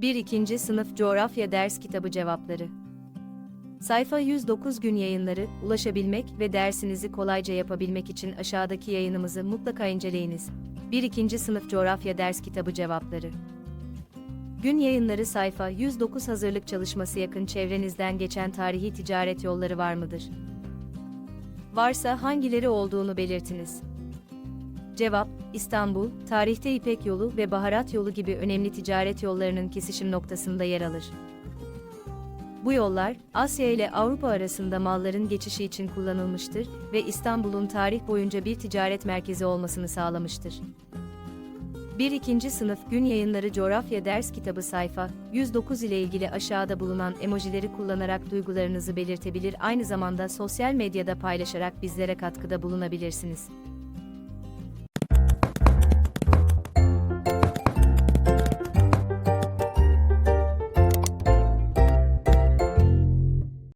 1. 2. Sınıf Coğrafya Ders Kitabı Cevapları Sayfa 109 gün yayınları, ulaşabilmek ve dersinizi kolayca yapabilmek için aşağıdaki yayınımızı mutlaka inceleyiniz. 1. 2. Sınıf Coğrafya Ders Kitabı Cevapları Gün yayınları sayfa 109 hazırlık çalışması yakın çevrenizden geçen tarihi ticaret yolları var mıdır? Varsa hangileri olduğunu belirtiniz. Cevap, İstanbul, tarihte İpek yolu ve baharat yolu gibi önemli ticaret yollarının kesişim noktasında yer alır. Bu yollar, Asya ile Avrupa arasında malların geçişi için kullanılmıştır ve İstanbul'un tarih boyunca bir ticaret merkezi olmasını sağlamıştır. 1. 2. Sınıf Gün Yayınları Coğrafya Ders Kitabı sayfa 109 ile ilgili aşağıda bulunan emojileri kullanarak duygularınızı belirtebilir aynı zamanda sosyal medyada paylaşarak bizlere katkıda bulunabilirsiniz.